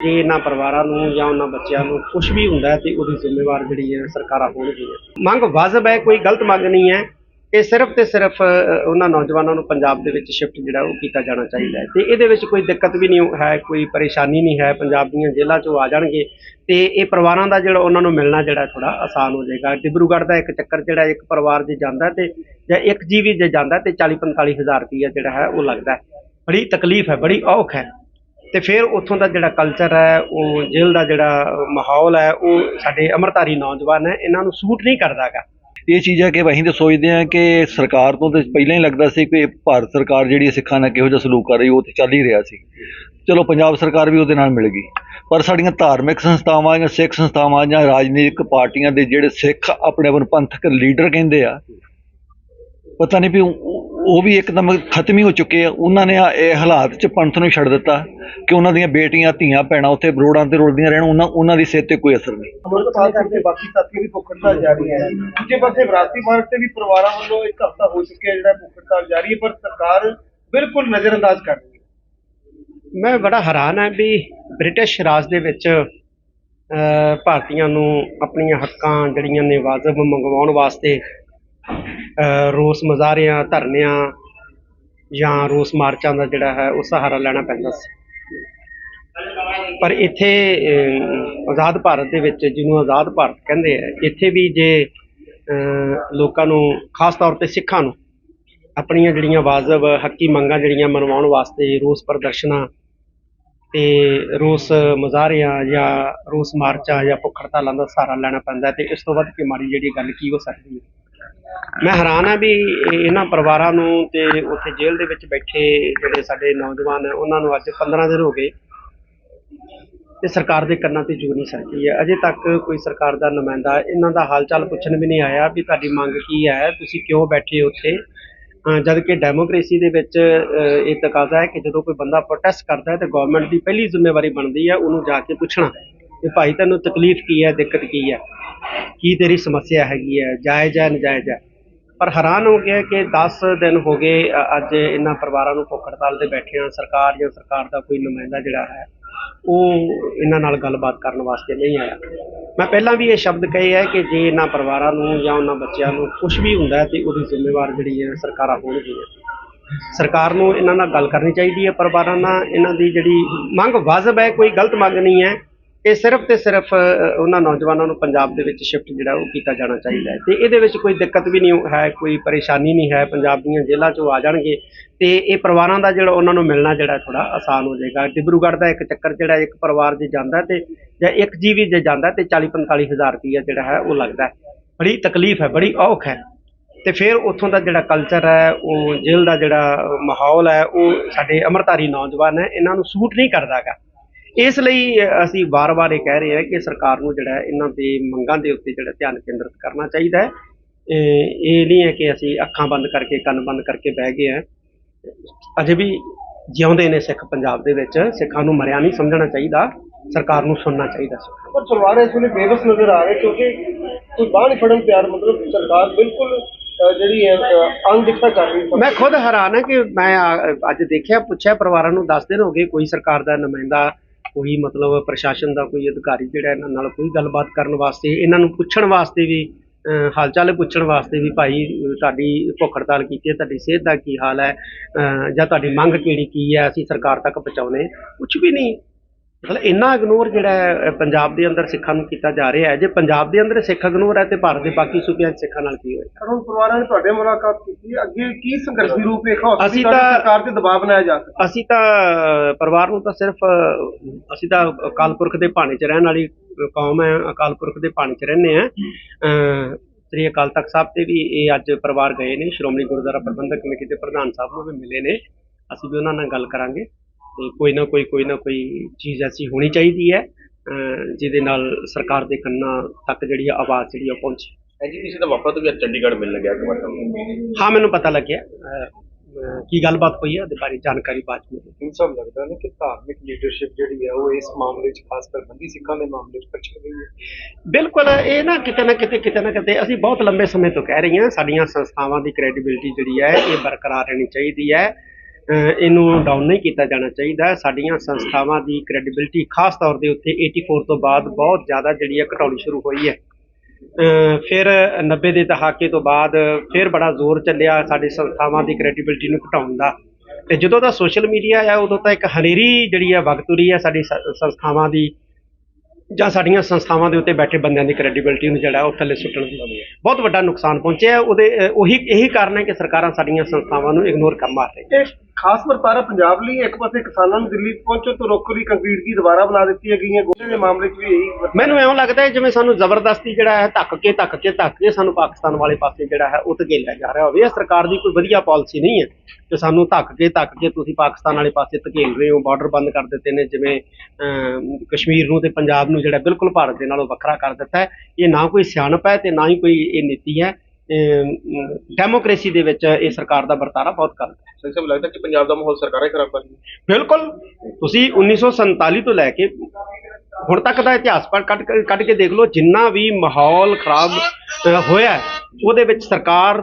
ਜੇ ਇਹਨਾਂ ਪਰਿਵਾਰਾਂ ਨੂੰ ਜਾਂ ਉਹਨਾਂ ਬੱਚਿਆਂ ਨੂੰ ਕੁਝ ਵੀ ਹੁੰਦਾ ਹੈ ਤੇ ਉਹਦੀ ਜ਼ਿੰਮੇਵਾਰ ਜਿਹੜੀ ਹੈ ਸਰਕਾਰਾਂ ਹੋਣਗੀਆਂ। ਮੰਗ ਵਾਜਬ ਹੈ, ਕੋਈ ਗਲਤ ਮੰਗ ਨਹੀਂ ਹੈ ਇਹ ਸਿਰਫ ਤੇ ਸਿਰਫ ਉਹਨਾਂ ਨੌਜਵਾਨਾਂ ਨੂੰ ਪੰਜਾਬ ਦੇ ਵਿੱਚ ਸ਼ਿਫਟ ਜਿਹੜਾ ਉਹ ਕੀਤਾ ਜਾਣਾ ਚਾਹੀਦਾ ਹੈ। ਤੇ ਇਹਦੇ ਵਿੱਚ ਕੋਈ ਦਿੱਕਤ ਵੀ ਨਹੀਂ ਹੈ, ਕੋਈ ਪਰੇਸ਼ਾਨੀ ਨਹੀਂ ਹੈ, ਪੰਜਾਬ ਦੀਆਂ ਜੇਲ੍ਹਾਂ 'ਚੋਂ ਆ ਜਾਣਗੇ ਤੇ ਇਹ ਪਰਿਵਾਰਾਂ ਦਾ ਜਿਹੜਾ ਉਹਨਾਂ ਨੂੰ ਮਿਲਣਾ ਜਿਹੜਾ ਥੋੜਾ ਆਸਾਨ ਹੋ ਜਾਏਗਾ। ਡਿਬਰੂਗੜ੍ਹ ਦਾ ਇੱਕ ਚੱਕਰ ਜਿਹੜਾ ਇੱਕ ਪਰਿਵਾਰ ਜੇ ਜਾਂਦਾ ਤੇ, ਜਾਂ ਇੱਕ ਜੀਵੀ ਜੇ ਜਾਂਦਾ ਤੇ 40 45 ਹਜ਼ਾਰ ਰੁਪਈਆ ਜਿਹੜਾ ਹੈ ਉਹ ਲੱਗਦਾ ਬੜੀ ਤਕਲੀਫ ਹੈ, ਬੜੀ ਔਖ ਹੈ। ਤੇ ਫਿਰ ਉੱਥੋਂ ਦਾ ਜਿਹੜਾ ਕਲਚਰ ਹੈ, ਉਹ ਜੇਲ੍ਹ ਦਾ ਜਿਹੜਾ ਮਾਹੌਲ ਹੈ, ਉਹ ਸਾਡੇ ਅਮਰਤਾਰੀ ਨੌਜਵਾਨ ਹੈ, ਇਹਨਾਂ ਨੂੰ ਸੂਟ ਨਹੀਂ ਕਰਦਾਗਾ ਇਹ ਚੀਜ਼ ਹੈ ਕਿ ਅਸੀਂ ਤਾਂ ਸੋਚਦੇ ਹਾਂ ਕਿ ਸਰਕਾਰ ਤੋਂ ਤਾਂ ਪਹਿਲਾਂ ਹੀ ਲੱਗਦਾ ਸੀ ਕਿ ਭਾਰਤ ਸਰਕਾਰ ਜਿਹੜੀ ਸਿੱਖਾਂ ਨਾਲ ਕਿਹੋ ਜਿਹਾ ਸਲੂਕ ਕਰ ਰਹੀ ਉਹ ਤੇ ਚੱਲ ਹੀ ਰਿਹਾ ਸੀ। ਚਲੋ, ਪੰਜਾਬ ਸਰਕਾਰ ਵੀ ਉਹਦੇ ਨਾਲ ਮਿਲ ਗਈ। ਪਰ ਸਾਡੀਆਂ ਧਾਰਮਿਕ ਸੰਸਥਾਵਾਂ ਜਾਂ ਸਿੱਖ ਸੰਸਥਾਵਾਂ ਜਾਂ ਰਾਜਨੀਤਿਕ ਪਾਰਟੀਆਂ ਦੇ ਜਿਹੜੇ ਸਿੱਖ ਆਪਣੇ ਆਪ ਨੂੰ ਪੰਥਕ ਲੀਡਰ ਕਹਿੰਦੇ ਆ, ਪਤਾ ਨਹੀਂ ਵੀ ਉਹ ਵੀ ਇੱਕਦਮ ਖਤਮ ਹੀ ਹੋ ਚੁੱਕੇ ਆ। ਉਹਨਾਂ ਨੇ ਆ ਇਹ ਹਾਲਾਤ 'ਚ ਪੰਥ ਨੂੰ ਛੱਡ ਦਿੱਤਾ ਕਿ ਉਹਨਾਂ ਦੀਆਂ ਬੇਟੀਆਂ ਧੀਆਂ ਭੈਣਾਂ ਉੱਥੇ ਬਰੋੜਾਂ ਤੇ ਰੁਲਦੀਆਂ ਰਹਿਣ ਉਹਨਾਂ ਉਹਨਾਂ ਦੀ ਸਿਹਤ ਤੇ ਕੋਈ ਅਸਰ ਨਹੀਂ। ਅਮਰਪਾਲ ਦੇ ਬਾਕੀ ਸਾਥੀ ਵੀ ਜਾਰੀ ਹੈ ਦੂਜੇ ਪਾਸੇ ਵਿਰਾਸਤੀ ਮਾਰਗ ਤੇ ਵੀ ਪਰਿਵਾਰਾਂ ਵੱਲੋਂ ਇੱਕ ਹਫ਼ਤਾ ਹੋ ਚੁੱਕਿਆ ਜਿਹੜਾ ਭੁੱਖ ਹੜਤਾਲ ਜਾਰੀ ਹੈ ਪਰ ਸਰਕਾਰ ਬਿਲਕੁਲ ਨਜ਼ਰਅੰਦਾਜ਼ ਕਰ ਰਹੀ ਹੈ। ਮੈਂ ਬੜਾ ਹੈਰਾਨ ਹਾਂ ਵੀ ਬ੍ਰਿਟਿਸ਼ ਰਾਜ ਦੇ ਵਿੱਚ ਭਾਰਤੀਆਂ ਨੂੰ ਆਪਣੀਆਂ ਹੱਕਾਂ ਜਿਹੜੀਆਂ ਨੇ ਵਾਜਬ ਮੰਗਵਾਉਣ ਵਾਸਤੇ ਰੋਸ ਮੁਜ਼ਾਹਰਿਆਂ ਧਰਨਿਆਂ ਜਾਂ ਰੋਸ ਮਾਰਚਾਂ ਦਾ ਜਿਹੜਾ ਹੈ ਉਹ ਸਹਾਰਾ ਲੈਣਾ ਪੈਂਦਾ ਸੀ। ਪਰ ਇੱਥੇ ਆਜ਼ਾਦ ਭਾਰਤ ਦੇ ਵਿੱਚ ਜਿਹਨੂੰ ਆਜ਼ਾਦ ਭਾਰਤ ਕਹਿੰਦੇ ਆ, ਇੱਥੇ ਵੀ ਜੇ ਲੋਕਾਂ ਨੂੰ, ਖਾਸ ਤੌਰ ਤੇ ਸਿੱਖਾਂ ਨੂੰ ਆਪਣੀਆਂ ਜਿਹੜੀਆਂ ਵਾਜਬ ਹੱਕੀ ਮੰਗਾਂ ਜਿਹੜੀਆਂ ਮਨਵਾਉਣ ਵਾਸਤੇ ਰੋਸ ਪ੍ਰਦਰਸ਼ਨਾਂ ਤੇ ਰੋਸ ਮੁਜ਼ਾਹਰਿਆਂ ਜਾਂ ਰੋਸ ਮਾਰਚਾਂ ਜਾਂ ਭੁੱਖ ਹੜਤਾਲਾਂ ਦਾ ਸਹਾਰਾ ਲੈਣਾ ਪੈਂਦਾ ਤੇ ਇਸ ਤੋਂ ਵੱਧ ਕੇ ਮਾੜੀ ਜਿਹੜੀ ਗੱਲ ਕੀ ਹੋ ਸਕਦੀ ਹੈ? ਮੈਂ ਹੈਰਾਨ ਹਾਂ ਵੀ ਇਹਨਾਂ ਪਰਿਵਾਰਾਂ ਨੂੰ ਤੇ ਉੱਥੇ ਜੇਲ੍ਹ ਦੇ ਵਿੱਚ ਬੈਠੇ ਜਿਹੜੇ ਸਾਡੇ ਨੌਜਵਾਨ ਹੈ ਉਹਨਾਂ ਨੂੰ ਅੱਜ 15 ਦਿਨ ਹੋ ਗਏ ਤੇ ਸਰਕਾਰ ਦੇ ਕੰਨਾਂ ਤੇ ਜੂ ਨਹੀਂ ਸਕਦੀ ਹੈ ਅਜੇ ਤੱਕ ਕੋਈ ਸਰਕਾਰ ਦਾ ਨੁਮਾਇੰਦਾ, ਇਹਨਾਂ ਦਾ ਹਾਲ ਚਾਲ ਪੁੱਛਣ ਵੀ ਨਹੀਂ ਆਇਆ ਵੀ ਤੁਹਾਡੀ ਮੰਗ ਕੀ ਹੈ, ਤੁਸੀਂ ਕਿਉਂ ਬੈਠੇ ਉੱਥੇ? ਅਹ ਜਦ ਕਿ ਡੈਮੋਕ੍ਰੇਸੀ ਦੇ ਵਿੱਚ ਇਹ ਤਕਾਜ਼ਾ ਹੈ ਕਿ ਜਦੋਂ ਕੋਈ ਬੰਦਾ ਪ੍ਰੋਟੈਸਟ ਕਰਦਾ ਹੈ ਤੇ ਗਵਰਨਮੈਂਟ ਦੀ ਪਹਿਲੀ ਜ਼ਿੰਮੇਵਾਰੀ ਬਣਦੀ ਹੈ ਉਹਨੂੰ ਜਾ ਕੇ ਪੁੱਛਣਾ ਕਿ ਭਾਈ ਤੈਨੂੰ ਤਕਲੀਫ ਕੀ ਹੈ, ਦਿੱਕਤ ਕੀ ਹੈ? ਕੀ ਤੇਰੀ ਸਮੱਸਿਆ ਹੈਗੀ ਹੈ? ਜਾਇਜ਼ ਹੈ, ਨਜਾਇਜ਼ ਹੈ? ਪਰ ਹੈਰਾਨ ਹੋ ਗਿਆ ਕਿ 10 ਦਿਨ ਹੋ ਗਏ ਅੱਜ ਇਹਨਾਂ ਪਰਿਵਾਰਾਂ ਨੂੰ ਭੁੱਖ ਹੜਤਾਲ ਤੇ ਬੈਠਿਆਂ ਸਰਕਾਰ ਜਾਂ ਸਰਕਾਰ ਦਾ ਕੋਈ ਨੁਮਾਇੰਦਾ ਜਿਹੜਾ ਹੈ, ਉਹ ਇਹਨਾਂ ਨਾਲ ਗੱਲਬਾਤ ਕਰਨ ਵਾਸਤੇ ਨਹੀਂ ਆਇਆ। ਮੈਂ ਪਹਿਲਾਂ ਵੀ ਇਹ ਸ਼ਬਦ ਕਹੇ ਹੈ ਕਿ ਜੇ ਇਹਨਾਂ ਪਰਿਵਾਰਾਂ ਨੂੰ ਜਾਂ ਉਹਨਾਂ ਬੱਚਿਆਂ ਨੂੰ ਕੁਝ ਵੀ ਹੁੰਦਾ ਹੈ ਤੇ ਉਹਦੀ ਜ਼ਿੰਮੇਵਾਰ ਜਿਹੜੀ ਹੈ ਸਰਕਾਰਾਂ ਹੋਣਗੀਆਂ। ਸਰਕਾਰ ਨੂੰ ਇਹਨਾਂ ਨਾਲ ਗੱਲ ਕਰਨੀ ਚਾਹੀਦੀ ਹੈ ਪਰਿਵਾਰਾਂ ਨਾਲ। ਇਹਨਾਂ ਦੀ ਜਿਹੜੀ ਮੰਗ ਵਾਜਬ ਹੈ, ਕੋਈ ਗਲਤ ਮੰਗ ਨਹੀਂ ਹੈ। ਇਹ ਸਿਰਫ ਤੇ ਸਿਰਫ ਉਹਨਾਂ ਨੌਜਵਾਨਾਂ ਨੂੰ ਪੰਜਾਬ ਦੇ ਵਿੱਚ ਸ਼ਿਫਟ ਜਿਹੜਾ ਉਹ ਕੀਤਾ ਜਾਣਾ ਚਾਹੀਦਾ ਹੈ। ਤੇ ਇਹਦੇ ਵਿੱਚ ਕੋਈ ਦਿੱਕਤ ਵੀ ਨਹੀਂ ਹੈ, ਕੋਈ ਪਰੇਸ਼ਾਨੀ ਨਹੀਂ ਹੈ। ਪੰਜਾਬ ਦੀਆਂ ਜੇਲ੍ਹਾਂ 'ਚੋਂ ਆ ਜਾਣਗੇ ਤੇ ਇਹ ਪਰਿਵਾਰਾਂ ਦਾ ਜਿਹੜਾ ਉਹਨਾਂ ਨੂੰ ਮਿਲਣਾ ਜਿਹੜਾ ਥੋੜਾ ਆਸਾਨ ਹੋ ਜਾਏਗਾ। ਡਿਬਰੂਗੜ੍ਹ ਦਾ ਇੱਕ ਚੱਕਰ ਜਿਹੜਾ ਇੱਕ ਪਰਿਵਾਰ ਜੇ ਜਾਂਦਾ ਤੇ, ਜਾਂ ਇੱਕ ਜੀਵੀ ਜੇ ਜਾਂਦਾ ਤੇ 40 45 ਹਜ਼ਾਰ ਰੁਪਈਆ ਜਿਹੜਾ ਹੈ ਉਹ ਲੱਗਦਾ ਬੜੀ ਤਕਲੀਫ ਹੈ, ਬੜੀ ਔਖ ਹੈ। ਤੇ ਫਿਰ ਉੱਥੋਂ ਦਾ ਜਿਹੜਾ ਕਲਚਰ ਹੈ, ਉਹ ਜੇਲ੍ਹ ਦਾ ਜਿਹੜਾ ਮਾਹੌਲ ਹੈ, ਉਹ ਸਾਡੇ ਅਮਰਤਾਰੀ ਨੌਜਵਾਨ ਹੈ, ਇਹਨਾਂ ਨੂੰ ਸੂਟ ਨਹੀਂ ਕਰਦਾਗਾ। ਇਸ ਲਈ ਅਸੀਂ ਵਾਰ-ਵਾਰ ਇਹ ਕਹਿ ਰਹੇ ਹਾਂ ਕਿ ਸਰਕਾਰ ਨੂੰ ਜਿਹੜਾ ਇਹਨਾਂ ਦੇ ਮੰਗਾਂ ਦੇ ਉੱਤੇ ਜਿਹੜਾ ਧਿਆਨ ਕੇਂਦਰਿਤ ਕਰਨਾ ਚਾਹੀਦਾ ਹੈ। ਇਹ ਨਹੀਂ ਹੈ ਕਿ ਅਸੀਂ ਅੱਖਾਂ ਬੰਦ ਕਰਕੇ ਕੰਨ ਬੰਦ ਕਰਕੇ ਬਹਿ ਗਏ ਹਾਂ। ਅਜੇ ਵੀ ਜਿਉਂਦੇ ਨੇ ਸਿੱਖ ਪੰਜਾਬ ਦੇ ਵਿੱਚ ਸਿੱਖਾਂ ਨੂੰ ਮਰਿਆ ਨਹੀਂ ਸਮਝਣਾ ਚਾਹੀਦਾ ਸਰਕਾਰ ਨੂੰ ਸੁਣਨਾ ਚਾਹੀਦਾ ਸੀ ਪਰ ਪਰਿਵਾਰ ਇਸ ਵੇਲੇ ਬੇਬਸ ਨਜ਼ਰ ਆ ਰਹੇ ਕਿਉਂਕਿ ਕੋਈ ਬਾਹਰ ਨਹੀਂ ਫੜਨ ਤਿਆਰ ਮਤਲਬ ਸਰਕਾਰ ਬਿਲਕੁਲ ਜਿਹੜੀ ਹੈ ਅਣਦੇਖਾ ਕਰ ਰਹੀ ਹੈ। ਮੈਂ ਖੁਦ ਹੈਰਾਨ ਹਾਂ ਕਿ ਮੈਂ ਆ- ਅੱਜ ਦੇਖਿਆ ਪੁੱਛਿਆ ਪਰਿਵਾਰਾਂ ਨੂੰ 10 ਦਿਨ ਹੋ ਗਏ ਕੋਈ ਸਰਕਾਰ ਦਾ ਨੁਮਾਇੰਦਾ ਕੋਈ ਮਤਲਬ ਪ੍ਰਸ਼ਾਸਨ ਦਾ ਕੋਈ ਅਧਿਕਾਰੀ ਜਿਹੜਾ ਇਹਨਾਂ ਨਾਲ ਕੋਈ ਗੱਲਬਾਤ ਕਰਨ ਵਾਸਤੇ ਇਹਨਾਂ ਨੂੰ ਪੁੱਛਣ ਵਾਸਤੇ ਵੀ ਅਹ, ਹਾਲ ਚਾਲ ਪੁੱਛਣ ਵਾਸਤੇ ਵੀ ਭਾਈ ਤੁਹਾਡੀ ਭੁੱਖ ਹੜਤਾਲ ਕੀਤੀ ਹੈ ਤੁਹਾਡੀ ਸਿਹਤ ਦਾ ਕੀ ਹਾਲ ਹੈ ਜਾਂ ਤੁਹਾਡੀ ਮੰਗ ਕਿਹੜੀ ਕੀ ਹੈ ਅਸੀਂ ਸਰਕਾਰ ਤੱਕ ਪਹੁੰਚਾਉਣੇ ਕੁਝ ਵੀ ਨਹੀਂ ਮਤਲਬ ਇੰਨਾ ਇਗਨੋਰ ਜਿਹੜਾ ਹੈ, ਪੰਜਾਬ ਦੇ ਅੰਦਰ ਸਿੱਖਾਂ ਨੂੰ ਕੀਤਾ ਜਾ ਰਿਹਾ ਹੈ। ਜੇ ਪੰਜਾਬ ਦੇ ਅੰਦਰ ਸਿੱਖ ਇਗਨੋਰ ਹੈ ਤੇ ਭਾਰਤ ਦੇ ਬਾਕੀ ਸੂਬਿਆਂ 'ਚ ਸਿੱਖਾਂ ਨਾਲ ਕੀ ਹੋਏਗਾ ਹੁਣ ਪਰਿਵਾਰਾਂ ਨੇ ਤੁਹਾਡੇ ਮੁਲਾਕਾਤ ਕੀਤੀ। ਅੱਗੇ ਕੀ ਸੰਘਰਸ਼ ਦੀ ਰੂਪ ਰੇਖਾ ਹੋ ਸਕਦੀ ਅਸੀਂ ਹੈ ਤਾਂ ਸਰਕਾਰ ਤੇ ਦਬਾਅ ਬਣਾਇਆ ਜਾ ਸਕਦਾ। ਅਸੀਂ ਤਾਂ ਪਰਿਵਾਰ ਨੂੰ ਤਾਂ ਸਿਰਫ ਅਸੀਂ ਤਾਂ ਅਕਾਲ ਪੁਰਖ ਦੇ ਭਾਣੇ 'ਚ ਰਹਿਣ ਵਾਲੀ ਕੌਮ ਹੈ ਅਕਾਲ ਪੁਰਖ ਦੇ ਭਾਣੇ 'ਚ ਰਹਿੰਦੇ ਆ ਸ੍ਰੀ ਅਕਾਲ ਤਖਤ ਸਾਹਿਬ ਤੇ ਵੀ ਇਹ ਅੱਜ ਪਰਿਵਾਰ ਗਏ ਨੇ ਸ਼੍ਰੋਮਣੀ ਗੁਰਦੁਆਰਾ ਪ੍ਰਬੰਧਕ ਕਮੇਟੀ ਦੇ ਪ੍ਰਧਾਨ ਸਾਹਿਬ ਨੂੰ ਵੀ ਮਿਲੇ ਨੇ। ਅਸੀਂ ਵੀ ਉਹਨਾਂ ਨਾਲ ਗੱਲ ਕਰਾਂਗੇ। ਕੋਈ ਨਾ ਕੋਈ ਕੋਈ ਨਾ ਕੋਈ ਚੀਜ਼ ਐਸੀ ਹੋਣੀ ਚਾਹੀਦੀ ਹੈ ਜਿਹਦੇ ਨਾਲ ਸਰਕਾਰ ਦੇ ਕੰਨਾਂ ਤੱਕ ਜਿਹੜੀ ਆਵਾਜ਼ ਜਿਹੜੀ ਆ ਉਹ ਪਹੁੰਚੇ। ਐਜੂਕੇਸ਼ਨ ਦਾ ਵਫਦ ਵੀ ਅੱਜ ਚੰਡੀਗੜ੍ਹ ਮਿਲਣ ਲੱਗਿਆ ਇੱਕ ਵਾਰ ਹਾਂ ਮੈਨੂੰ ਪਤਾ ਲੱਗਿਆ। ਕੀ ਗੱਲਬਾਤ ਹੋਈ ਹੈ ਉਹਦੇ ਬਾਰੇ ਜਾਣਕਾਰੀ ਬਾਅਦ 'ਚ ਮਿਲੇਗੀ। ਇਨਸਾਨ ਲੱਗਦਾ ਨਾ ਕਿ ਧਾਰਮਿਕ ਲੀਡਰਸ਼ਿਪ ਜਿਹੜੀ ਹੈ ਉਹ ਇਸ ਮਾਮਲੇ 'ਚ ਖਾਸ ਕਰ ਬੰਦੀ ਸਿੱਖਾਂ ਦੇ ਮਾਮਲੇ 'ਚ ਪਛੜ ਗਈ ਹੈ। ਬਿਲਕੁਲ ਇਹ ਨਾ ਕਿਤੇ ਨਾ ਕਿਤੇ ਕਿਤੇ ਨਾ ਕਿਤੇ ਅਸੀਂ ਬਹੁਤ ਲੰਬੇ ਸਮੇਂ ਤੋਂ ਕਹਿ ਰਹੀ ਹਾਂ ਸਾਡੀਆਂ ਸੰਸਥਾਵਾਂ ਦੀ ਕ੍ਰੈਡੀਬਿਲਿਟੀ ਜਿਹੜੀ ਹੈ ਇਹ ਬਰਕਰਾਰ ਰਹਿਣੀ ਚਾਹੀਦੀ ਹੈ। ਇਹਨੂੰ ਡਾਊਨ ਨਹੀਂ ਕੀਤਾ ਜਾਣਾ ਚਾਹੀਦਾ। ਸਾਡੀਆਂ ਸੰਸਥਾਵਾਂ ਦੀ ਕ੍ਰੈਡੀਬਿਲਿਟੀ ਖਾਸ ਤੌਰ ਦੇ ਉੱਤੇ 84 ਤੋਂ ਬਾਅਦ ਬਹੁਤ ਜ਼ਿਆਦਾ ਜਿਹੜੀ ਹੈ ਘਟਾਉਣੀ ਸ਼ੁਰੂ ਹੋਈ ਹੈ। ਫਿਰ 90 ਦੇ ਦਹਾਕੇ ਤੋਂ ਬਾਅਦ ਫਿਰ ਬੜਾ ਜ਼ੋਰ ਚੱਲਿਆ ਸਾਡੇ ਸੰਸਥਾਵਾਂ ਦੀ ਕ੍ਰੈਡੀਬਿਲਿਟੀ ਨੂੰ ਘਟਾਉਣ ਦਾ। ਤੇ ਜਦੋਂ ਦਾ ਸੋਸ਼ਲ ਮੀਡੀਆ ਆ ਉਦੋਂ ਤਾਂ ਇੱਕ ਹਨੇਰੀ ਜਿਹੜੀ ਆ ਵਕਤ ਤੁਰੀ ਹੈ ਸਾਡੀ ਸੰਸਥਾਵਾਂ ਦੀ ਜਾਂ ਸਾਡੀਆਂ ਸੰਸਥਾਵਾਂ ਦੇ ਉੱਤੇ ਬੈਠੇ ਬੰਦਿਆਂ ਦੀ ਕ੍ਰੈਡੀਬਿਲਟੀ ਨੂੰ ਜਿਹੜਾ ਉਹ ਥੱਲੇ ਸੁੱਟਣ ਦੀ ਬਹੁਤ ਵੱਡਾ ਨੁਕਸਾਨ ਪਹੁੰਚਿਆ। ਉਹਦੇ ਉਹੀ, ਇਹੀ ਕਾਰਨ ਹੈ ਕਿ ਸਰਕਾਰਾਂ ਸਾਡੀਆਂ ਸੰਸਥਾਵਾਂ ਨੂੰ ਇਗਨੋਰ ਕਰ ਮਾਰ ਰਹੀਆਂ ਖਾਸ ਵਰਤਾਰਾ ਪੰਜਾਬ ਲਈ ਇੱਕ ਪਾਸੇ ਕਿਸਾਨਾਂ ਨੂੰ ਦਿੱਲੀ ਪਹੁੰਚੋ ਤੋਂ ਰੋਕਣ ਲਈ ਕੰਕਰੀਟ ਦੀ ਦੁਬਾਰਾ ਬਣਾ ਦਿੱਤੀਆਂ ਗਈਆਂ ਗੋਲੇ ਦੇ ਮਾਮਲੇ 'ਚ ਵੀ ਇਹੀ ਮੈਨੂੰ ਇਉਂ ਲੱਗਦਾ ਹੈ ਜਿਵੇਂ ਸਾਨੂੰ ਜ਼ਬਰਦਸਤੀ ਜਿਹੜਾ ਹੈ ਧੱਕ ਕੇ ਧੱਕ ਕੇ ਧੱਕ ਕੇ ਸਾਨੂੰ ਪਾਕਿਸਤਾਨ ਵਾਲੇ ਪਾਸੇ ਜਿਹੜਾ ਹੈ ਉਹ ਧਕੇਲਿਆ ਜਾ ਰਿਹਾ ਹੋਵੇ। ਇਹ ਸਰਕਾਰ ਦੀ ਕੋਈ ਵਧੀਆ ਪਾਲਿਸੀ ਨਹੀਂ ਹੈ ਕਿ ਸਾਨੂੰ ਧੱਕ ਕੇ ਧੱਕ ਕੇ ਤੁਸੀਂ ਪਾਕਿਸਤਾਨ ਵਾਲੇ ਪਾਸੇ ਧਕੇਲ ਰਹੇ ਹੋ, ਬਾਰਡਰ ਬੰਦ ਕਰ ਦਿੱਤੇ ਨੇ, ਜਿਵੇਂ ਕਸ਼ਮੀਰ ਨੂੰ ਤੇ ਪੰਜਾਬ ਨੂੰ ਜਿਹੜਾ ਬਿਲਕੁਲ ਭਾਰਤ ਦੇ ਨਾਲੋਂ ਵੱਖਰਾ ਕਰ ਦਿੱਤਾ ਹੈ। ਇਹ ਨਾ ਕੋਈ ਸਿਆਣਪ ਹੈ ਤੇ ਨਾ ਹੀ ਕੋਈ ਇਹ ਨੀਤੀ ਹੈ। ਡੈਮੋਕ੍ਰੇਸੀ ਦੇ ਵਿੱਚ ਇਹ ਸਰਕਾਰ ਦਾ ਵਰਤਾਰਾ ਬਹੁਤ ਗਲਤ ਹੈ। ਸਿੰਘ ਸਾਹਿਬ ਲੱਗਦਾ ਕਿ ਪੰਜਾਬ ਦਾ ਮਾਹੌਲ ਸਰਕਾਰਾਂ ਹੀ ਖਰਾਬ ਕਰ ਰਹੀਆਂ ਬਿਲਕੁਲ। ਤੁਸੀਂ 1947 ਤੋਂ ਲੈ ਕੇ ਹੁਣ ਤੱਕ ਦਾ ਇਤਿਹਾਸ ਪੜ੍ਹ ਕੱਢ ਕੇ- ਕੱਢ ਕੇ ਦੇਖ ਲਓ ਜਿੰਨਾ ਵੀ ਮਾਹੌਲ ਖਰਾਬ ਹੋਇਆ ਹੈ, ਉਹਦੇ ਵਿੱਚ ਸਰਕਾਰ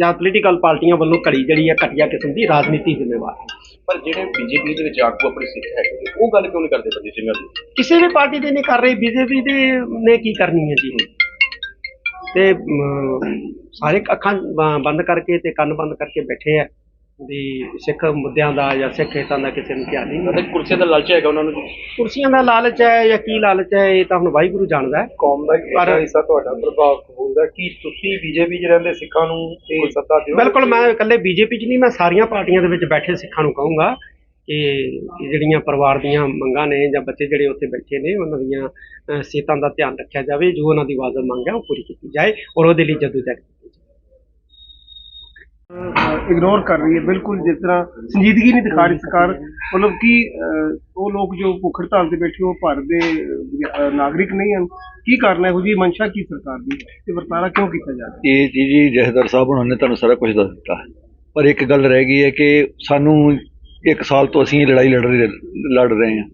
ਜਾਂ ਪੋਲੀਟੀਕਲ ਪਾਰਟੀਆਂ ਵੱਲੋਂ ਘੜੀ ਜਿਹੜੀ ਹੈ ਘਟੀਆ ਕਿਸਮ ਦੀ ਰਾਜਨੀਤੀ ਜ਼ਿੰਮੇਵਾਰ ਹੈ। ਪਰ ਜਿਹੜੇ ਬੀਜੇਪੀ ਦੇ ਵਿੱਚ ਆਗੂ ਆਪਣੇ ਸਿੱਖ ਹੈਗੇ ਨੇ, ਉਹ ਗੱਲ ਕਿਉਂ ਨਹੀਂ ਕਰਦੇ ਬੰਦੀ ਦੀ ਕਿਸੇ ਵੀ ਪਾਰਟੀ ਦੇ ਨਹੀਂ ਕਰ ਰਹੀ ਬੀਜੇਪੀ ਦੇ ਨੇ ਕੀ ਕਰਨੀ ਹੈ ਜੀ? ਤੇ ਸਾਰੇ ਅੱਖਾਂ ਬੰਦ ਕਰਕੇ ਤੇ ਕੰਨ ਬੰਦ ਕਰਕੇ ਬੈਠੇ ਆ ਵੀ ਸਿੱਖ ਮੁੱਦਿਆਂ ਦਾ ਜਾਂ ਸਿੱਖ ਹਿੱਤਾਂ ਦਾ ਕਿਸੇ ਨੂੰ ਧਿਆਨ ਨਹੀਂ ਮਤਲਬ ਕੁਰਸੀਆਂ ਦਾ ਲਾਲਚ ਹੈਗਾ ਉਹਨਾਂ ਨੂੰ ਕੁਰਸੀਆਂ ਦਾ ਲਾਲਚ ਹੈ ਜਾਂ ਕੀ ਲਾਲਚ ਹੈ ਇਹ ਤਾਂ ਹੁਣ ਵਾਹਿਗੁਰੂ ਜਾਣਦਾ ਹੈ। ਕੌਮ ਦਾ ਪਰ- ਹਿੱਸਾ ਤੁਹਾਡਾ ਪ੍ਰਭਾਵ ਕਬੂਲਦਾ ਕੀ ਤੁਸੀਂ ਬੀਜੇਪੀ 'ਚ ਰਹਿੰਦੇ ਸਿੱਖਾਂ ਨੂੰ ਇਹ ਸੱਦਾ ਦਿਓ। ਬਿਲਕੁਲ ਮੈਂ ਇਕੱਲੇ ਬੀਜੇਪੀ 'ਚ ਨਹੀਂ ਮੈਂ ਸਾਰੀਆਂ ਪਾਰਟੀਆਂ ਦੇ ਵਿੱਚ ਬੈਠੇ ਸਿੱਖਾਂ ਨੂੰ ਕਹੂੰਗਾ ਕਿ ਇਹ ਜਿਹੜੀਆਂ ਪਰਿਵਾਰ ਦੀਆਂ ਮੰਗਾਂ ਨੇ ਜਾਂ ਬੱਚੇ ਜਿਹੜੇ ਉੱਥੇ ਬੈਠੇ ਨੇ ਉਹਨਾਂ ਦੀਆਂ ਸਿਹਤਾਂ ਦਾ ਧਿਆਨ ਰੱਖਿਆ ਜਾਵੇ ਜੋ ਉਹਨਾਂ ਦੀ ਵਾਜਬ ਮੰਗ ਹੈ ਉਹ ਪੂਰੀ ਕੀਤੀ ਜਾਏ ਔਰ ਉਹਦੇ ਲਈ ਜਦੋਜਹਿਦ ਕੀਤੀ ਜਾਏ ਇਗਨੋਰ ਕਰ ਰਹੀ ਹੈ ਬਿਲਕੁਲ ਜਿਸ ਤਰ੍ਹਾਂ ਸੰਜੀਦਗੀ ਨਹੀਂ ਦਿਖਾ ਰਹੀ ਸਰਕਾਰ। ਮਤਲਬ ਕਿ ਉਹ ਲੋਕ ਜੋ ਭੁੱਖ ਹੜਤਾਲ ਤੇ ਬੈਠੇ ਉਹ ਭਾਰਤ ਦੇ ਨਾਗਰਿਕ ਨਹੀਂ ਹਨ। ਕੀ ਕਾਰਨ ਹੈ? ਇਹੋ ਜਿਹੀ ਮਨਸ਼ਾ ਕੀ ਸਰਕਾਰ ਦੀ ਤੇ ਵਰਤਾਰਾ ਕਿਉਂ ਕੀਤਾ ਜਾ ਰਿਹਾ ਇਹ ਜੀ ਜੀ ਜਹਦਰ ਸਾਹਿਬ ਉਹਨਾਂ ਨੇ ਤੁਹਾਨੂੰ ਸਾਰਾ ਕੁਝ ਦੱਸ ਦਿੱਤਾ। ਪਰ ਇੱਕ ਗੱਲ ਰਹਿ ਗਈ ਹੈ ਕਿ ਸਾਨੂੰ ਇੱਕ ਸਾਲ ਤੋਂ ਅਸੀਂ ਇਹ ਲੜਾਈ ਲੜ ਰਹੇ ਲੜ ਰਹੇ ਹਾਂ।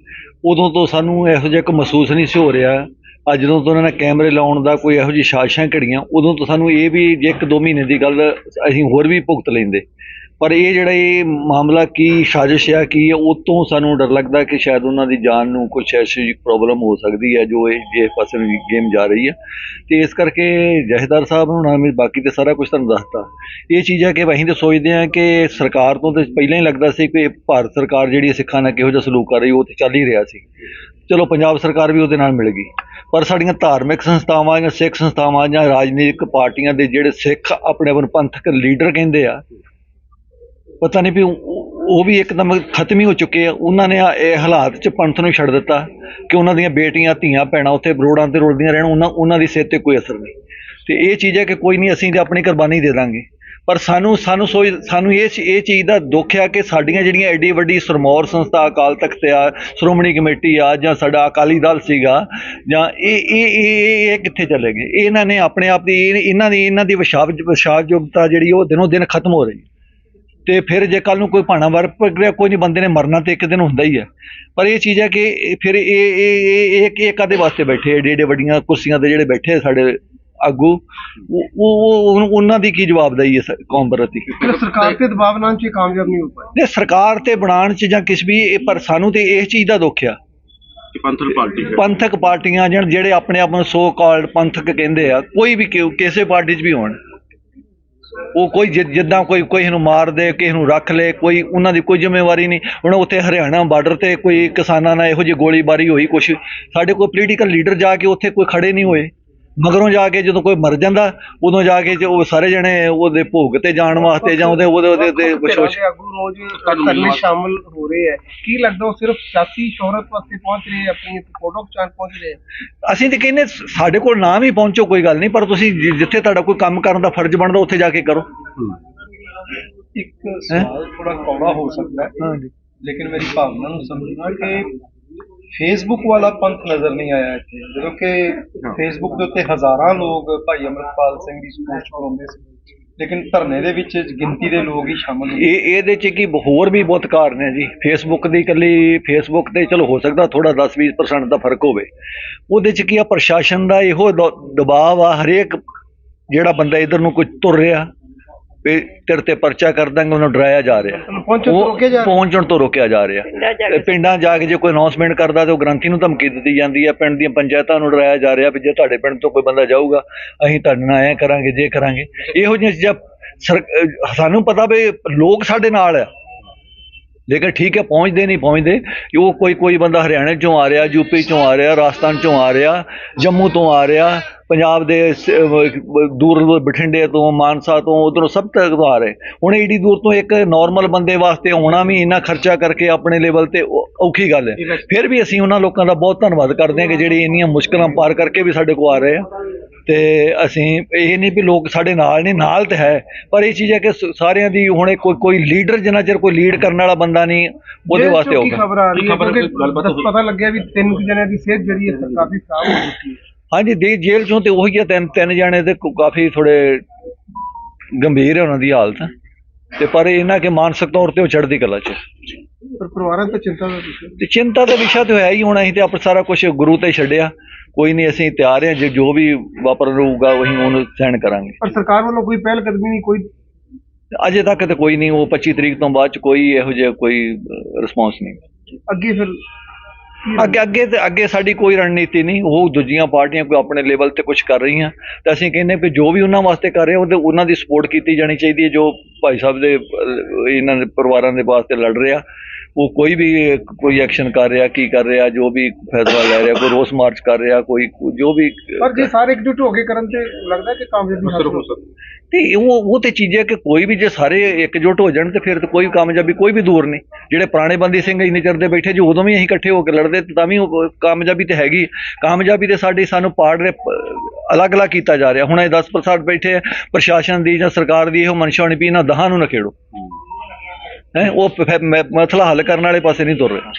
ਉਦੋਂ ਤੋਂ ਸਾਨੂੰ ਇਹੋ ਜਿਹਾ ਇੱਕ ਮਹਿਸੂਸ ਨਹੀਂ ਸੀ ਹੋ ਰਿਹਾ। ਅੱਜ ਜਦੋਂ ਤੋਂ ਉਹਨਾਂ ਨੇ ਕੈਮਰੇ ਲਾਉਣ ਦਾ ਕੋਈ ਇਹੋ ਜਿਹੀ ਸਾਜ਼ਿਸ਼ਾਂ ਘੜੀਆਂ, ਉਦੋਂ ਤੋਂ ਸਾਨੂੰ ਇਹ ਵੀ ਜੇ ਇੱਕ ਦੋ ਮਹੀਨੇ ਦੀ ਗੱਲ ਅਸੀਂ ਹੋਰ ਵੀ ਭੁਗਤ ਲੈਂਦੇ। ਪਰ ਇਹ ਜਿਹੜਾ ਇਹ ਮਾਮਲਾ ਕੀ ਸਾਜ਼ਿਸ਼ ਆ, ਕੀ ਹੈ ਉਹ ਤੋਂ ਸਾਨੂੰ ਡਰ ਲੱਗਦਾ ਕਿ ਸ਼ਾਇਦ ਉਹਨਾਂ ਦੀ ਜਾਨ ਨੂੰ ਕੁਝ ਐਸੀ ਪ੍ਰੋਬਲਮ ਹੋ ਸਕਦੀ ਹੈ ਜੋ ਇਹ ਜੇ ਪਾਸੇ ਨੂੰ ਗੇਮ ਜਾ ਰਹੀ ਹੈ। ਤੇ ਇਸ ਕਰਕੇ ਜਹੇਦਾਰ ਸਾਹਿਬ ਨੂੰ ਨਾਮ ਬਾਕੀ ਤੇ ਸਾਰਾ ਕੁਝ ਤੁਹਾਨੂੰ ਦੱਸਤਾ। ਇਹ ਚੀਜ਼ ਹੈ ਕਿ ਅਸੀਂ ਤਾਂ ਸੋਚਦੇ ਹਾਂ ਕਿ ਸਰਕਾਰ ਤੋਂ ਤੇ ਪਹਿਲਾਂ ਹੀ ਲੱਗਦਾ ਸੀ ਕਿ ਭਾਰਤ ਸਰਕਾਰ ਜਿਹੜੀ ਸਿੱਖਾਂ ਨਾਲ ਕਿਹੋ ਜਿਹਾ ਸਲੂਕ ਕਰ ਰਹੀ ਉਹ ਤੇ ਚੱਲ ਹੀ ਰਿਹਾ ਸੀ। ਚਲੋ, ਪੰਜਾਬ ਸਰਕਾਰ ਵੀ ਉਹਦੇ ਨਾਲ ਮਿਲ ਗਈ। ਪਰ ਸਾਡੀਆਂ ਧਾਰਮਿਕ ਸੰਸਥਾਵਾਂ ਜਾਂ ਸਿੱਖ ਸੰਸਥਾਵਾਂ ਜਾਂ ਰਾਜਨੀਤਿਕ ਪਾਰਟੀਆਂ ਦੇ ਜਿਹੜੇ ਸਿੱਖ ਆਪਣੇ ਆਪ ਨੂੰ ਪੰਥਕ ਲੀਡਰ ਕਹਿੰਦੇ ਆ ਪਤਾ ਨਹੀਂ ਵੀ ਉਹ ਵੀ ਇੱਕਦਮ ਖਤਮ ਹੀ ਹੋ ਚੁੱਕੇ ਆ। ਉਹਨਾਂ ਨੇ ਇਹ ਹਾਲਾਤ 'ਚ ਪੰਥ ਨੂੰ ਛੱਡ ਦਿੱਤਾ ਕਿ ਉਹਨਾਂ ਦੀਆਂ ਬੇਟੀਆਂ, ਧੀਆਂ, ਭੈਣਾਂ ਉੱਥੇ ਰੋੜਾਂ ਤੇ ਰੁਲਦੀਆਂ ਰਹਿਣ। ਉਹਨਾਂ ਉਹਨਾਂ ਦੀ ਸਿਹਤ ਤੇ ਕੋਈ ਅਸਰ ਨਹੀਂ। ਤੇ ਇਹ ਚੀਜ਼ ਹੈ ਕਿ ਕੋਈ ਨਹੀਂ, ਅਸੀਂ ਤੇ ਆਪਣੀ ਕੁਰਬਾਨੀ ਦੇ ਦਾਂਗੇ। ਪਰ ਸਾਨੂੰ ਸਾਨੂੰ ਸੋਚ ਸਾਨੂੰ ਇਹ ਇਹ ਚੀਜ਼ ਦਾ ਦੁੱਖ ਆ ਕਿ ਸਾਡੀਆਂ ਜਿਹੜੀਆਂ ਐਡੀ ਵੱਡੀ ਸਰਮੌਰ ਸੰਸਥਾ, ਅਕਾਲ ਤਖਤ ਆ, ਸ਼੍ਰੋਮਣੀ ਕਮੇਟੀ ਆ, ਜਾਂ ਸਾਡਾ ਅਕਾਲੀ ਦਲ ਸੀਗਾ, ਜਾਂ ਇਹ ਇਹ ਇਹ ਇਹ- ਕਿੱਥੇ ਚਲੇ ਗਏ? ਇਹਨਾਂ ਨੇ ਆਪਣੇ ਆਪ ਦੀ ਇਹਨਾਂ ਦੀ ਇਹਨਾਂ ਦੀ ਵਿਸ਼ਾਵ ਵਿਸ਼ਾਸਯੋਗਤਾ ਜਿਹੜੀ ਉਹ ਦਿਨੋਂ ਦਿਨ ਖਤਮ ਹੋ ਰਹੀ ਤੇ ਫਿਰ ਜੇ ਕੱਲ ਨੂੰ ਕੋਈ ਭਾਣਾ ਵਰ ਗਿਆ ਕੋਈ ਨਹੀਂ ਬੰਦੇ ਨੇ ਮਰਨਾ ਤੇ ਇੱਕ ਦਿਨ ਹੁੰਦਾ ਹੀ ਹੈ। ਪਰ ਇਹ ਚੀਜ਼ ਹੈ ਕਿ ਇਹ ਫਿਰ ਇਹ ਇਹ ਇਹ ਇਹ ਇਹ ਕਾਦੇ ਵਾਸਤੇ ਬੈਠੇ? ਏਡੇ ਏਡੇ ਵੱਡੀਆਂ ਕੁਰਸੀਆਂ ਤੇ ਜਿਹੜੇ ਬੈਠੇ ਆ ਸਾਡੇ ਆਗੂ ਉਹ ਉਹ- ਉਹ ਉਹਨਾਂ ਦੀ ਕੀ ਜਵਾਬਦੇਹੀ ਹੈ ਕੌਮ ਪ੍ਰਤੀ? ਸਰਕਾਰ ਤੇ ਦਬਾਅ ਬਣਾਉਣ 'ਚ ਇਹ ਕਾਮਯਾਬ ਨਹੀਂ ਹੋ ਪਾਏ। ਨੇ ਸਰਕਾਰ ਤੇ ਬਣਾਉਣ ਚ ਜਾਂ ਕਿਸ ਵੀ ਇਹ ਪਰ ਸਾਨੂੰ ਤੇ ਇਸ ਚੀਜ਼ ਦਾ ਦੁੱਖ ਆ। ਕਿ ਪੰਥਕ ਪਾਰਟੀ ਹੈ। ਪੰਥਕ ਪਾਰਟੀਆਂ ਜਿਹੜੇ ਆਪਣੇ ਆਪ ਨੂੰ ਸੋ ਕਾਲਡ ਪੰਥਕ ਕਹਿੰਦੇ ਆ ਕੋਈ ਵੀ ਕਿਸੇ ਪਾਰਟੀ 'ਚ ਵੀ ਹੋਣ। ਉਹ ਕੋਈ ਜਿ- ਜਿੱਦਾਂ ਕੋਈ ਕੋਈ ਨੂੰ ਮਾਰ ਦੇ, ਕਿਸੇ ਨੂੰ ਰੱਖ ਲੇ, ਕੋਈ ਉਹਨਾਂ ਦੀ ਕੋਈ ਜ਼ਿੰਮੇਵਾਰੀ ਨਹੀਂ। ਹੁਣ ਉੱਥੇ ਹਰਿਆਣਾ ਬਾਰਡਰ ਤੇ ਕੋਈ ਕਿਸਾਨਾਂ ਨਾਲ ਇਹੋ ਜਿਹੀ ਗੋਲੀਬਾਰੀ ਹੋਈ ਕੁਛ। ਸਾਡੇ ਕੋਈ ਪੋਲੀਟੀਕਲ ਲੀਡਰ ਜਾ ਕੇ ਉੱਥੇ ਕੋਈ ਖੜੇ ਨਹੀਂ ਹੋਏ। ਮਗਰੋਂ ਜਾ ਕੇ ਜਦੋਂ ਕੋਈ ਮਰ ਜਾਂਦਾ ਉਦੋਂ ਜਾ ਕੇ ਜੇ ਉਹ ਸਾਰੇ ਜਣੇ ਉਹਦੇ ਭੋਗ ਤੇ ਜਾਣ ਵਾਸਤੇ ਜਾਂ ਉਹਦੇ ਉਹਦੇ ਉਹਦੇ ਤੇ ਵਿਸ਼ੋਸ਼ ਆਗੂ ਰੋਜ਼ ਧਰਨੇ ਸ਼ਾਮਲ ਹੋ ਰਹੇ ਹੈ। ਕੀ ਲੱਗਦਾ ਉਹ ਸਿਰਫ ਸਿਆਸੀ ਸ਼ੋਹਰਤ ਵਾਸਤੇ ਪਹੁੰਚ ਰਹੇ ਆਪਣੀ ਫੋਟੋ ਖਿਚਾਉਣ ਪਹੁੰਚ ਰਹੇ ਅਸੀਂ ਤੇ ਕਹਿੰਦੇ ਸਾਡੇ ਕੋਲ ਨਾ ਵੀ ਪਹੁੰਚੋ ਕੋਈ ਗੱਲ ਨਹੀਂ ਪਰ ਤੁਸੀਂ ਜਿੱਥੇ ਤੁਹਾਡਾ ਕੋਈ ਕੰਮ ਕਰਨ ਦਾ ਫਰਜ਼ ਬਣਦਾ ਉੱਥੇ ਜਾ ਕੇ ਕਰੋ। ਇੱਕ ਸਵਾਲ ਥੋੜਾ ਕੌੜਾ ਹੋ ਸਕਦਾ ਹੈ ਹਾਂਜੀ। ਲੇਕਿਨ ਮੇਰੀ ਭਾਵਨਾ ਨੂੰ ਸਮਝਣਾ ਕਿ ਫੇਸਬੁੱਕ ਵਾਲਾ ਪੰਥ ਨਜ਼ਰ ਨਹੀਂ ਆਇਆ ਇੱਥੇ। ਜਦੋਂ ਕਿ ਫੇਸਬੁੱਕ ਦੇ ਉੱਤੇ ਹਜ਼ਾਰਾਂ ਲੋਕ ਭਾਈ ਅਮਰਪਾਲ ਸਿੰਘ ਦੀ ਸਪੋਰਟ ਕਰਾਉਂਦੇ ਸੀ। ਲੇਕਿਨ ਧਰਨੇ ਦੇ ਵਿੱਚ ਗਿਣਤੀ ਦੇ ਲੋਕ ਹੀ ਸ਼ਾਮਲ ਹੋਏ ਇਹ ਇਹਦੇ ਚ ਕੀ ਹੋਰ ਵੀ ਬਹੁਤ ਕਾਰਨ ਹੈ ਜੀ। ਫੇਸਬੁੱਕ ਦੀ ਇਕੱਲੀ ਫੇਸਬੁੱਕ ਤੇ ਚਲੋ ਹੋ ਸਕਦਾ ਥੋੜਾ 10-20% ਦਾ ਫ਼ਰਕ ਹੋਵੇ। ਉਹਦੇ ਚ ਕੀ ਆ ਪ੍ਰਸ਼ਾਸਨ ਦਾ ਇਹੋ ਦਬਾਅ ਆ। ਹਰੇਕ ਜਿਹੜਾ ਬੰਦਾ ਇਧਰ ਨੂੰ ਕੋਈ ਤੁਰ ਰਿਹਾ ਵੀ ਤੇਰੇ ਤੇ ਪਰਚਾ ਕਰ ਦਾਂਗੇ ਉਹਨੂੰ ਡਰਾਇਆ ਜਾ ਰਿਹਾ। ਪਹੁੰਚਣ ਤੋਂ ਉਹ ਰੋਕਿਆ ਜਾ ਰਿਹਾ। ਪਹੁੰਚਣ ਤੋਂ ਰੋਕਿਆ ਜਾ ਰਿਹਾ। ਤੇ ਪਿੰਡਾਂ ਜਾ ਕੇ ਜੇ ਕੋਈ ਅਨਾਉਂਸਮੈਂਟ ਕਰਦਾ ਤੇ ਉਹ ਗ੍ਰੰਥੀ ਨੂੰ ਧਮਕੀ ਦਿੱਤੀ ਜਾਂਦੀ ਹੈ। ਪਿੰਡ ਦੀਆਂ ਪੰਚਾਇਤਾਂ ਨੂੰ ਡਰਾਇਆ ਜਾ ਰਿਹਾ ਵੀ ਜੇ ਤੁਹਾਡੇ ਪਿੰਡ ਤੋਂ ਕੋਈ ਬੰਦਾ ਜਾਊਗਾ ਅਸੀਂ ਤੁਹਾਡੇ ਨਾਲ ਐ ਕਰਾਂਗੇ ਜੇ ਕਰਾਂਗੇ। ਇਹੋ ਜਿਹੀਆਂ ਚੀਜ਼ਾਂ ਸਰ- ਅਹ ਸਾਨੂੰ ਪਤਾ ਵੀ ਲੋਕ ਸਾਡੇ ਨਾਲ ਆ। ਲੇਕਿਨ ਠੀਕ ਹੈ ਪਹੁੰਚਦੇ ਨਹੀਂ ਪਹੁੰਚਦੇ। ਕਿ ਉਹ ਕੋਈ ਕੋਈ ਬੰਦਾ ਹਰਿਆਣੇ ਚੋਂ ਆ ਰਿਹਾ ਯੂਪੀ ਚੋਂ ਆ ਰਿਹਾ ਰਾਜਸਥਾਨ ਚੋਂ ਆ ਰਿਹਾ ਜੰਮੂ ਤੋਂ ਆ ਰਿਹਾ ਪੰਜਾਬ ਦੇ ਅਹ ਦੂਰ ਬਠਿੰਡੇ ਤੋਂ ਮਾਨਸਾ ਤੋਂ ਉਧਰੋਂ ਸਭ ਤੱਕ ਤੋਂ ਆ ਰਹੇ। ਹੁਣ ਏਡੀ ਦੂਰ ਤੋਂ ਇੱਕ ਨਾਰਮਲ ਬੰਦੇ ਵਾਸਤੇ ਆਉਣਾ ਵੀ ਇੰਨਾ ਖਰਚਾ ਕਰਕੇ ਆਪਣੇ ਲੈਵਲ ਤੇ ਔਖੀ ਗੱਲ ਹੈ। ਫਿਰ ਵੀ ਅਸੀਂ ਉਹਨਾਂ ਲੋਕਾਂ ਦਾ ਬਹੁਤ ਧੰਨਵਾਦ ਕਰਦੇ ਹਾਂ ਕਿ ਜਿਹੜੇ ਇੰਨੀਆਂ ਮੁਸ਼ਕਲਾਂ ਪਾਰ ਕਰਕੇ ਵੀ ਸਾਡੇ ਕੋਲ ਆ ਰਹੇ ਆ। ਤੇ ਅਸੀਂ ਇਹ ਨਹੀਂ ਵੀ ਲੋਕ ਸਾਡੇ ਨਾਲ ਨਹੀਂ ਨਾਲ ਤੇ ਹੈ ਪਰ ਇਹ ਚੀਜ਼ ਹੈ ਕਿ ਸਾਰਿਆਂ ਦੀ ਹੁਣ ਕੋਈ ਕੋਈ ਲੀਡਰ ਜਿੰਨਾ ਚਿਰ ਕੋਈ ਲੀਡ ਕਰਨ ਵਾਲਾ ਬੰਦਾ ਨਹੀਂ ਉਹਦੇ ਵਾਸਤੇ ਹੋਊਗਾ ਖਬਰ ਆ ਰਹੀ ਹੈ। ਪਤਾ ਲੱਗਿਆ ਵੀ ਤਿੰਨ ਕੁ ਜਣਿਆਂ ਦੀ ਸਿਹਤ ਜਿਹੜੀ ਹੈ ਕਾਫੀ ਖਰਾਬ ਹੋ ਚੁੱਕੀ ਹੈ। ਹਾਂਜੀ ਦੇ ਜੇਲ੍ਹ ਚੋਂ ਤੇ ਉਹੀ ਆ ਤਿੰਨ ਤਿੰਨ ਜਾਣੇ ਤੇ ਕਾਫੀ ਥੋੜੇ ਗੰਭੀਰ ਹੈ ਉਹਨਾਂ ਦੀ ਹਾਲਤ। ਤੇ ਪਰ ਇਹਨਾਂ ਕੇ ਮਾਨਸਿਕ ਤੌਰ ਤੇ ਉਹ ਚੜ੍ਹਦੀ ਕਲਾ 'ਚ। ਪਰ ਪਰਿਵਾਰਾਂ ਤੋਂ ਚਿੰਤਾ ਦਾ ਵਿਸ਼ਾ ਤੇ ਚਿੰਤਾ ਦਾ ਵਿਸ਼ਾ ਤੇ ਹੋਇਆ ਹੀ ਹੁਣ ਅਸੀਂ ਤੇ ਆਪ ਸਾਰਾ ਕੁਝ ਗੁਰੂ ਤੇ ਛੱਡਿਆ। ਕੋਈ ਨਹੀਂ ਅਸੀਂ ਤਿਆਰ ਹਾਂ ਜੇ ਜੋ ਵੀ ਵਾਪਰ ਰਹੂਗਾ ਉਹੀ ਉਹਨੂੰ ਸਹਿਣ ਕਰਾਂਗੇ। ਪਰ ਸਰਕਾਰ ਵੱਲੋਂ ਕੋਈ ਪਹਿਲ ਕਦਮੀ ਨਹੀਂ ਕੋਈ ਅਜੇ ਤੱਕ ਤੇ ਕੋਈ ਨਹੀਂ ਉਹ 25 ਤਰੀਕ ਤੋਂ ਬਾਅਦ ਚ ਕੋਈ ਇਹੋ ਜਿਹਾ ਕੋਈ ਰਿਸਪੌਂਸ ਨਹੀਂ। ਅੱਗੇ ਫਿਰ ਅੱਗੇ ਅੱਗੇ ਤੇ ਅੱਗੇ ਸਾਡੀ ਕੋਈ ਰਣਨੀਤੀ ਨਹੀਂ। ਉਹ ਦੂਜੀਆਂ ਪਾਰਟੀਆਂ ਕੋਈ ਆਪਣੇ ਲੈਵਲ ਤੇ ਕੁਝ ਕਰ ਰਹੀਆਂ। ਤੇ ਅਸੀਂ ਕਹਿੰਦੇ ਵੀ ਜੋ ਵੀ ਉਹਨਾਂ ਵਾਸਤੇ ਕਰ ਰਹੇ ਉਹਦੇ ਉਹਨਾਂ ਦੀ ਸਪੋਰਟ ਕੀਤੀ ਜਾਣੀ ਚਾਹੀਦੀ ਹੈ ਜੋ ਭਾਈ ਸਾਹਿਬ ਦੇ ਇਹਨਾਂ ਦੇ ਪਰਿਵਾਰਾਂ ਦੇ ਵਾਸਤੇ ਲੜ ਰਿਹਾ। ਉਹ ਕੋਈ ਵੀ ਕੋਈ ਐਕਸ਼ਨ ਕਰ ਰਿਹਾ ਕੀ ਕਰ ਰਿਹਾ ਜੋ ਵੀ ਫੈਸਲਾ ਲੈ ਰਿਹਾ ਕੋਈ ਰੋਸ ਮਾਰਚ ਕਰ ਰਿਹਾ ਕੋਈ ਜੋ ਵੀ ਪਰ ਜੇ ਸਾਰੇ ਇਕਜੁੱਟ ਹੋ ਕੇ ਕਰਨ ਤੇ ਲੱਗਦਾ ਕਿ ਕਾਮਯਾਬੀ ਹਾਸਲ ਹੋ ਸਕਦੀ ਤੇ ਉਹ ਉਹ ਤੇ ਚੀਜ਼ ਹੈ ਕਿ ਕੋਈ ਵੀ ਜੇ ਸਾਰੇ ਇਕਜੁੱਟ ਹੋ ਜਾਣ ਤੇ ਫਿਰ ਤਾਂ ਕੋਈ ਕਾਮਯਾਬੀ ਕੋਈ ਵੀ ਦੂਰ ਨਹੀਂ। ਜਿਹੜੇ ਪੁਰਾਣੇ ਬੰਦੀ ਸਿੰਘ ਇੰਨੇ ਚਿਰ ਦੇ ਬੈਠੇ ਜੀ ਉਦੋਂ ਵੀ ਅਸੀਂ ਇਕੱਠੇ ਹੋ ਕੇ ਲੜਦੇ ਤੇ ਵੀ ਉਹ ਕਾਮਯਾਬੀ ਤੇ ਹੈਗੀ ਕਾਮਯਾਬੀ ਤੇ ਸਾਡੀ ਸਾਨੂੰ ਪਾੜ ਦੇ ਅਲੱਗ-ਅਲੱਗ ਕੀਤਾ ਜਾ ਰਿਹਾ। ਹੁਣ ਇਹ 10% ਬੈਠੇ ਆ ਪ੍ਰਸ਼ਾਸਨ ਦੀ ਜਾਂ ਸਰਕਾਰ ਦੀ ਇਹੋ ਮਨਸ਼ਾ ਹੋਣੀ ਵੀ ਇਹਨਾਂ ਦਹਾਂ ਨੂੰ ਨਾ ਖੇੜੋ ਹੈ। ਉਹ ਮਸਲਾ ਹੱਲ ਕਰਨ ਵਾਲੇ ਪਾਸੇ ਨਹੀਂ ਤੁਰ ਰਿਹਾ।